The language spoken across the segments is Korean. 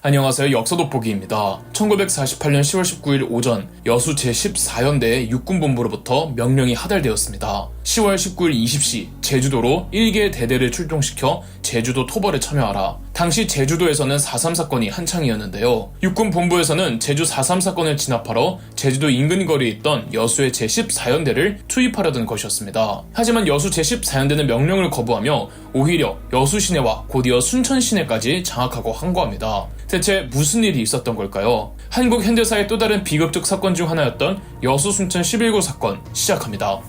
안녕하세요. 역사 돋보기입니다. 1948년 10월 19일 오전 여수 제14연대 육군본부로부터 명령이 하달되었습니다. 10월 19일 20시 제주도로 1개 대대를 출동시켜 제주도 토벌에 참여하라. 당시 제주도에서는 4.3 사건이 한창이었는데요. 육군 본부에서는 제주 4.3 사건을 진압하러 제주도 인근 거리에 있던 여수의 제14연대를 투입하려던 것이었습니다. 하지만 여수 제14연대는 명령을 거부하며 오히려 여수 시내와 곧이어 순천 시내까지 장악하고 항거합니다. 대체 무슨 일이 있었던 걸까요? 한국 현대사의 또 다른 비극적 사건 중 하나였던 여수 순천 11구 사건 시작합니다.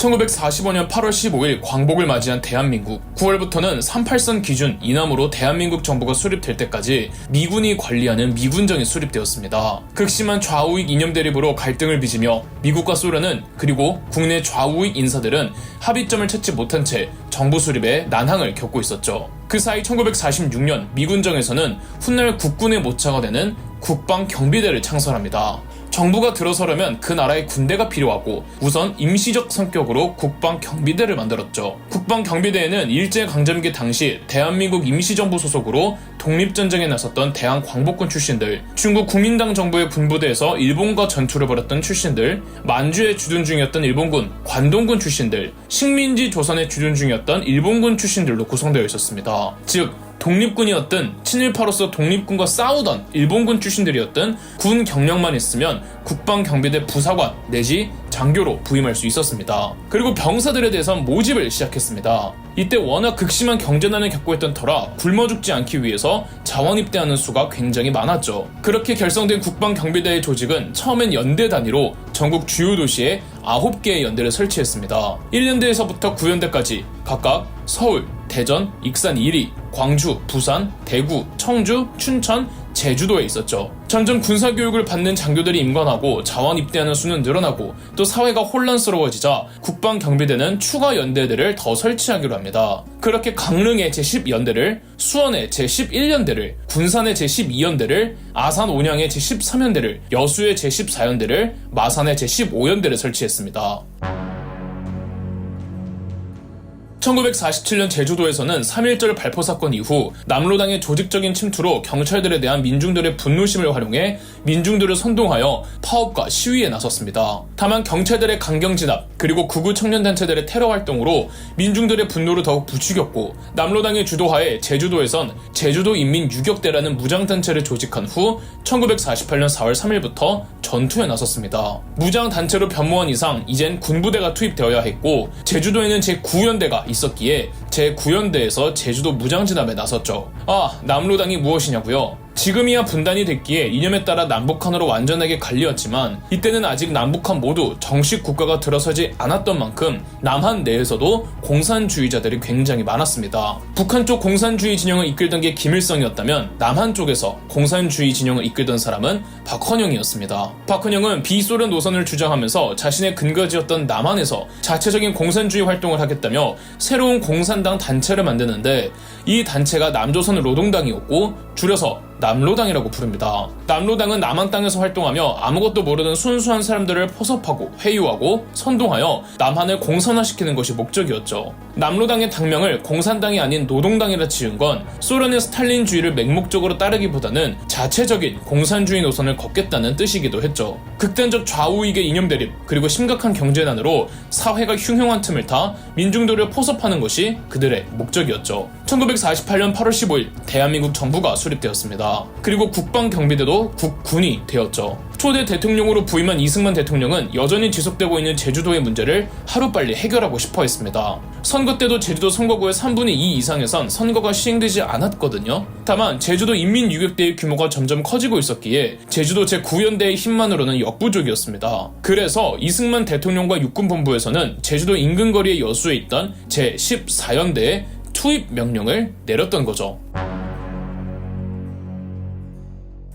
1945년 8월 15일 광복을 맞이한 대한민국. 9월부터는 38선 기준 이남으로 대한민국 정부가 수립될 때까지 미군이 관리하는 미군정이 수립되었습니다. 극심한 좌우익 이념 대립으로 갈등을 빚으며 미국과 소련은 그리고 국내 좌우익 인사들은 합의점을 찾지 못한 채 정부 수립에 난항을 겪고 있었죠. 그 사이 1946년 미군정에서는 훗날 국군의 모차가 되는 국방 경비대를 창설합니다. 정부가 들어서려면 그 나라의 군대가 필요하고 우선 임시적 성격으로 국방 경비대를 만들었죠. 국방 경비대에는 일제 강점기 당시 대한민국 임시정부 소속으로 독립전쟁에 나섰던 대한 광복군 출신들, 중국 국민당 정부의 군부대에서 일본과 전투를 벌였던 출신들, 만주에 주둔 중이었던 일본군, 관동군 출신들, 식민지 조선에 주둔 중이었던 일본군 출신들로 구성되어 있었습니다. 즉 독립군이었든 친일파로서 독립군과 싸우던 일본군 출신들이었든 군 경력만 있으면 국방경비대 부사관 내지 장교로 부임할 수 있었습니다. 그리고 병사들에 대해선 모집을 시작했습니다. 이때 워낙 극심한 경제난을 겪고 있던 터라 굶어 죽지 않기 위해서 자원 입대하는 수가 굉장히 많았죠. 그렇게 결성된 국방경비대의 조직은 처음엔 연대 단위로 전국 주요 도시에 9개의 연대를 설치했습니다. 1년대에서부터 9연대까지 각각 서울, 대전, 익산 1위, 광주, 부산, 대구, 청주, 춘천, 제주도에 있었죠. 점점 군사 교육을 받는 장교들이 임관하고 자원 입대하는 수는 늘어나고 또 사회가 혼란스러워지자 국방 경비대는 추가 연대들을 더 설치하기로 합니다. 그렇게 강릉의 제10연대를, 수원의 제11연대를, 군산의 제12연대를, 아산 온양의 제13연대를, 여수의 제14연대를, 마산의 제15연대를 설치했습니다. 1947년 제주도에서는 3.1절 발포 사건 이후 남로당의 조직적인 침투로 경찰들에 대한 민중들의 분노심을 활용해 민중들을 선동하여 파업과 시위에 나섰습니다. 다만 경찰들의 강경 진압 그리고 극우 청년단체들의 테러 활동으로 민중들의 분노를 더욱 부추겼고 남로당의 주도하에 제주도에선 제주도 인민 유격대라는 무장단체를 조직한 후 1948년 4월 3일부터 전투에 나섰습니다. 무장단체로 변모한 이상 이젠 군부대가 투입되어야 했고 제주도에는 제9연대가 있었기에 제9연대에서 제주도 무장진압에 나섰죠. 아, 남로당이 무엇이냐고요? 지금이야 분단이 됐기에 이념에 따라 남북한으로 완전하게 갈리었지만 이때는 아직 남북한 모두 정식 국가가 들어서지 않았던 만큼 남한 내에서도 공산주의자들이 굉장히 많았습니다. 북한 쪽 공산주의 진영을 이끌던 게 김일성이었다면 남한 쪽에서 공산주의 진영을 이끌던 사람은 박헌영이었습니다. 박헌영은 비소련 노선을 주장하면서 자신의 근거지였던 남한에서 자체적인 공산주의 활동을 하겠다며 새로운 공산당 단체를 만드는데 이 단체가 남조선 노동당이었고 줄여서 남로당이라고 부릅니다. 남로당은 남한 땅에서 활동하며 아무것도 모르는 순수한 사람들을 포섭하고 회유하고 선동하여 남한을 공산화시키는 것이 목적이었죠. 남로당의 당명을 공산당이 아닌 노동당이라 지은 건 소련의 스탈린주의를 맹목적으로 따르기보다는 자체적인 공산주의 노선을 걷겠다는 뜻이기도 했죠. 극단적 좌우익의 이념 대립 그리고 심각한 경제난으로 사회가 흉흉한 틈을 타 민중들을 포섭하는 것이 그들의 목적이었죠. 1948년 8월 15일 대한민국 정부가 수립되었습니다. 그리고 국방경비대도 국군이 되었죠. 초대 대통령으로 부임한 이승만 대통령은 여전히 지속되고 있는 제주도의 문제를 하루빨리 해결하고 싶어 했습니다. 선거 때도 제주도 선거구의 3분의 2 이상에선 선거가 시행되지 않았거든요. 다만 제주도 인민유격대의 규모가 점점 커지고 있었기에 제주도 제9연대의 힘만으로는 역부족이었습니다. 그래서 이승만 대통령과 육군본부에서는 제주도 인근거리의 여수에 있던 제14연대에 투입 명령을 내렸던 거죠.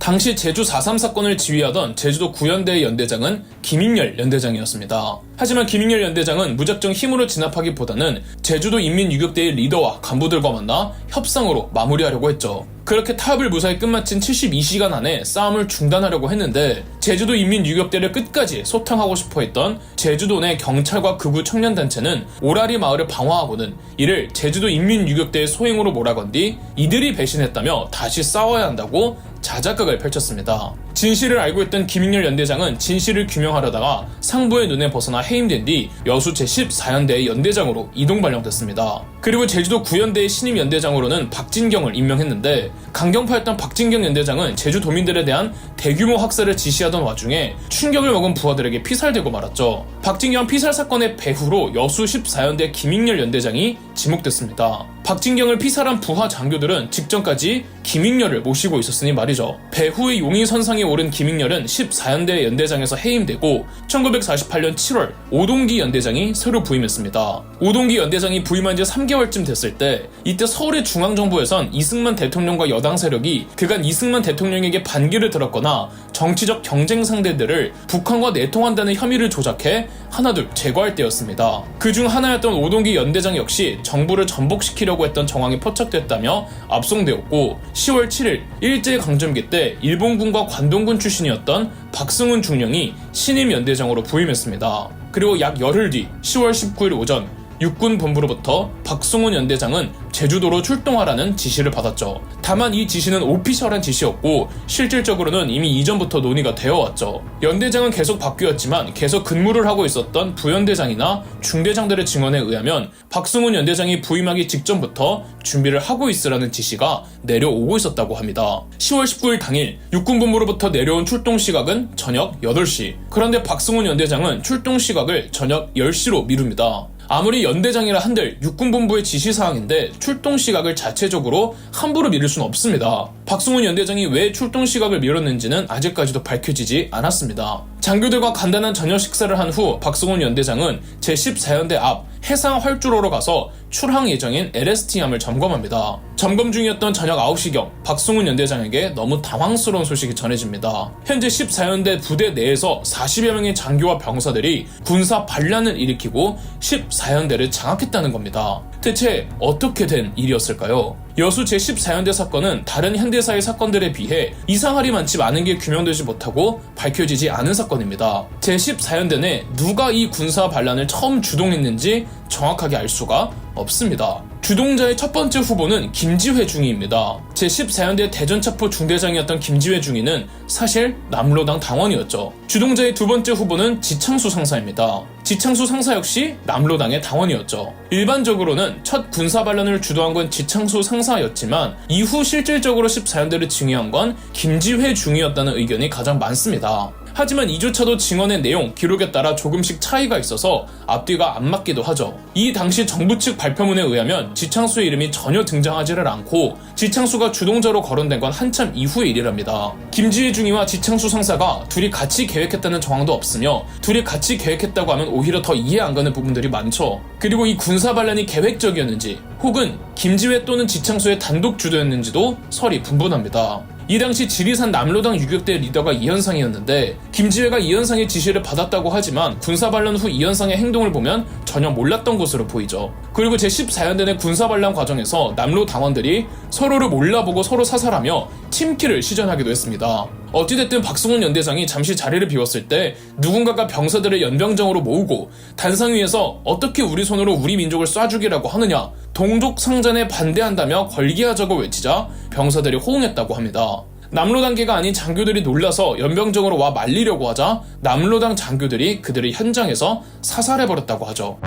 당시 제주 4.3 사건을 지휘하던 제주도 구연대의 연대장은 김익렬 연대장이었습니다. 하지만 김익렬 연대장은 무작정 힘으로 진압하기보다는 제주도 인민유격대의 리더와 간부들과 만나 협상으로 마무리하려고 했죠. 그렇게 타협을 무사히 끝마친 72시간 안에 싸움을 중단하려고 했는데 제주도 인민유격대를 끝까지 소탕하고 싶어 했던 제주도 내 경찰과 극우 청년단체는 오라리 마을을 방어하고는 이를 제주도 인민유격대의 소행으로 몰아건 뒤 이들이 배신했다며 다시 싸워야 한다고 자작극을 펼쳤습니다. 진실을 알고 있던 김익렬 연대장은 진실을 규명하려다가 상부의 눈에 벗어나 해임된 뒤 여수 제14연대의 연대장으로 이동 발령됐습니다. 그리고 제주도 9연대의 신임 연대장으로는 박진경을 임명했는데 강경파였던 박진경 연대장은 제주 도민들에 대한 대규모 학살을 지시하던 와중에 충격을 먹은 부하들에게 피살되고 말았죠. 박진경 피살 사건의 배후로 여수 14연대 김익렬 연대장이 지목됐습니다. 박진경을 피살한 부하 장교들은 직전까지 김익렬을 모시고 있었으니 말이죠. 배후의 용의 선상에 오른 김익렬은 14연대 연대장에서 해임되고 1948년 7월 오동기 연대장이 새로 부임했습니다. 오동기 연대장이 부임한 지 3개월쯤 됐을 때 이때 서울의 중앙정부에선 이승만 대통령과 여당 세력이 그간 이승만 대통령에게 반기를 들었거나 정치적 경쟁 상대들을 북한과 내통한다는 혐의를 조작해 하나둘 제거할 때였습니다. 그중 하나였던 오동기 연대장 역시 정부를 전복시키려고 했던 정황이 포착됐다며 압송되었고 10월 7일 일제강점기 때 일본군과 관동 군 출신이었던 박승훈 중령이 신임 연대장으로 부임했습니다. 그리고 약 열흘 뒤 10월 19일 오전 육군 본부로부터 박승훈 연대장은 제주도로 출동하라는 지시를 받았죠. 다만 이 지시는 오피셜한 지시였고 실질적으로는 이미 이전부터 논의가 되어 왔죠. 연대장은 계속 바뀌었지만 계속 근무를 하고 있었던 부연대장이나 중대장들의 증언에 의하면 박승훈 연대장이 부임하기 직전부터 준비를 하고 있으라는 지시가 내려오고 있었다고 합니다. 10월 19일 당일 육군 본부로부터 내려온 출동 시각은 저녁 8시. 그런데 박승훈 연대장은 출동 시각을 저녁 10시로 미룹니다. 아무리 연대장이라 한들 육군본부의 지시사항인데 출동 시각을 자체적으로 함부로 미룰 수는 없습니다. 박승훈 연대장이 왜 출동 시각을 미뤘는지는 아직까지도 밝혀지지 않았습니다. 장교들과 간단한 저녁 식사를 한 후 박승훈 연대장은 제14연대 앞 해상 활주로로 가서 출항 예정인 LST함을 점검합니다. 점검 중이었던 저녁 9시경 박승훈 연대장에게 너무 당황스러운 소식이 전해집니다. 현재 14연대 부대 내에서 40여 명의 장교와 병사들이 군사 반란을 일으키고 14연대를 장악했다는 겁니다. 대체 어떻게 된 일이었을까요? 여수 제14연대 사건은 다른 현대사의 사건들에 비해 이상할이 많지 많은 게 규명되지 못하고 밝혀지지 않은 사건입니다. 제14연대 내 누가 이 군사 반란을 처음 주동했는지 정확하게 알 수가 없습니다. 주동자의 첫 번째 후보는 김지회 중위입니다. 제14연대 대전차포 중대장이었던 김지회 중위는 사실 남로당 당원이었죠. 주동자의 두 번째 후보는 지창수 상사입니다. 지창수 상사 역시 남로당의 당원이었죠. 일반적으로는 첫 군사 반란을 주도한 건 지창수 상사였지만 이후 실질적으로 14연대를 증위한 건 김지회 중위였다는 의견이 가장 많습니다. 하지만 이조차도 증언의 내용, 기록에 따라 조금씩 차이가 있어서 앞뒤가 안 맞기도 하죠. 이 당시 정부 측 발표문에 의하면 지창수의 이름이 전혀 등장하지를 않고 지창수가 주동자로 거론된 건 한참 이후의 일이랍니다. 김지혜 중위와 지창수 상사가 둘이 같이 계획했다는 정황도 없으며 둘이 같이 계획했다고 하면 오히려 더 이해 안 가는 부분들이 많죠. 그리고 이 군사 반란이 계획적이었는지 혹은 김지회 또는 지창수의 단독 주도였는지도 설이 분분합니다. 이 당시 지리산 남로당 유격대 리더가 이현상이었는데 김지회가 이현상의 지시를 받았다고 하지만 군사 반란 후 이현상의 행동을 보면 전혀 몰랐던 것으로 보이죠. 그리고 제14연대 내 군사 반란 과정에서 남로 당원들이 서로를 몰라보고 서로 사살하며 팀킬을 시전하기도 했습니다. 어찌됐든 박승훈 연대장이 잠시 자리를 비웠을 때 누군가가 병사들을 연병장으로 모으고 단상 위에서 어떻게 우리 손으로 우리 민족을 쏴주기라고 하느냐 동족 상전에 반대한다며 걸기하자고 외치자 병사들이 호응했다고 합니다. 남로당계가 아닌 장교들이 놀라서 연병정으로 와 말리려고 하자 남로당 장교들이 그들을 현장에서 사살해버렸다고 하죠.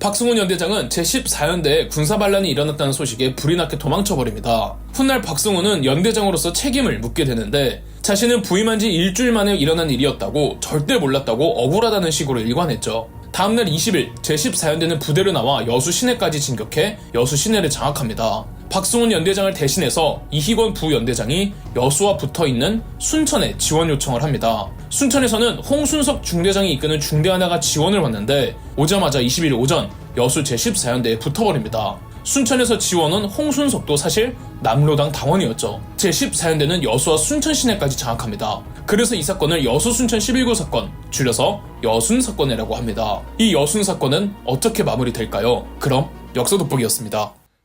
박승훈 연대장은 제14연대에 군사반란이 일어났다는 소식에 불이 나게 도망쳐버립니다. 훗날 박승훈은 연대장으로서 책임을 묻게 되는데 자신은 부임한 지 일주일 만에 일어난 일이었다고 절대 몰랐다고 억울하다는 식으로 일관했죠. 다음날 20일 제14연대는 부대를 나와 여수 시내까지 진격해 여수 시내를 장악합니다. 박승훈 연대장을 대신해서 이희권 부연대장이 여수와 붙어 있는 순천에 지원 요청을 합니다. 순천에서는 홍순석 중대장이 이끄는 중대 하나가 지원을 왔는데 오자마자 20일 오전 여수 제14연대에 붙어버립니다. 순천에서 지원온 홍순석도 사실 남로당 당원이었죠. 제14연대는 여수와 순천 시내까지 장악합니다. 그래서 이 사건을 여수 순천 11구 사건, 줄여서 여순 사건이라고 합니다. 이 여순 사건은 어떻게 마무리될까요? 그럼 역사 돋보기였습니다.